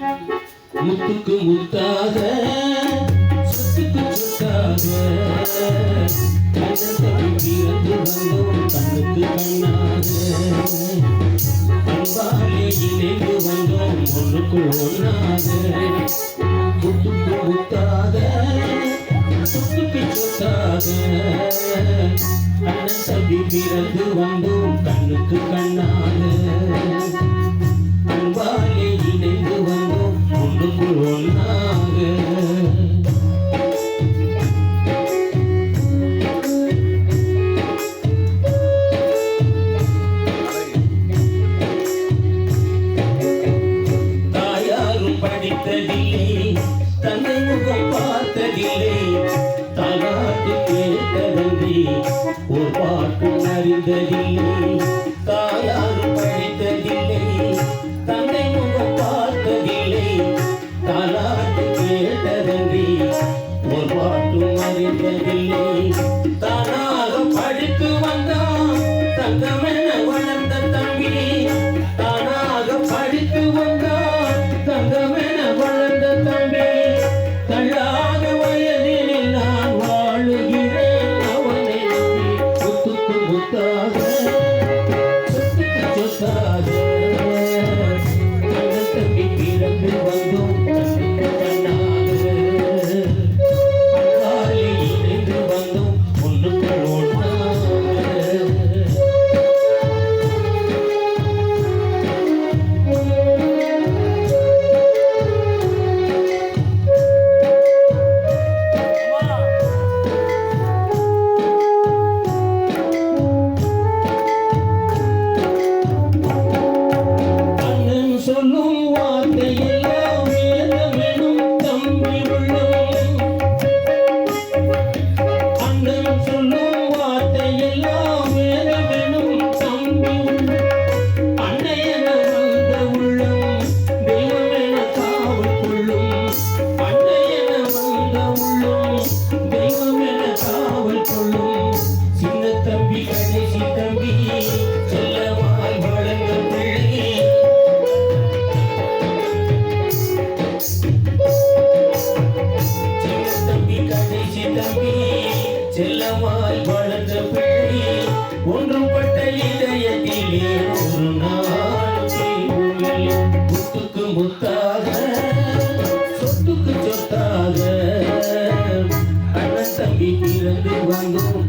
முத்துக்கு முத்தாக சொத்துக்கு சொத்தாக. பிறந்து வந்தோம் கண்ணுக்கு கண்ணாக. அன்பாலே இணைந்து வந்தோம் ஒன்றாக. முத்துக்கு முத்தாக சொத்துக்கு சொத்தாக. அண்ணன் தம்பி பிறந்து வந்தோம் கண்ணுக்கு கண்ணாக. ஒன்றுக்குள் தந்தை முகம் பார்த்ததில்லை தாலாட்டு கேட்டதன்றி ஒரு பாட்டு அறிந்ததில்லை தம்பி கடைசி தம்பி செல்லமாய் வளர்ந்த பிள்ளை. தம்பி கடைசி தம்பி செல்லமாய் வளர்ந்த பிள்ளை. ஒன்றுபட்ட இதயத்திலே ஒரு நாள் முத்துக்கு முத்தாக சொத்துக்கு சொத்தாக. அண்ணன் தம்பி பிறந்து வந்தோம்.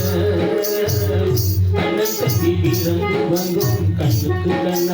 சொத்தாக அண்ணன் தம்பி பிறந்து வந்தோம் கண்ணுக்கு கண்ணாக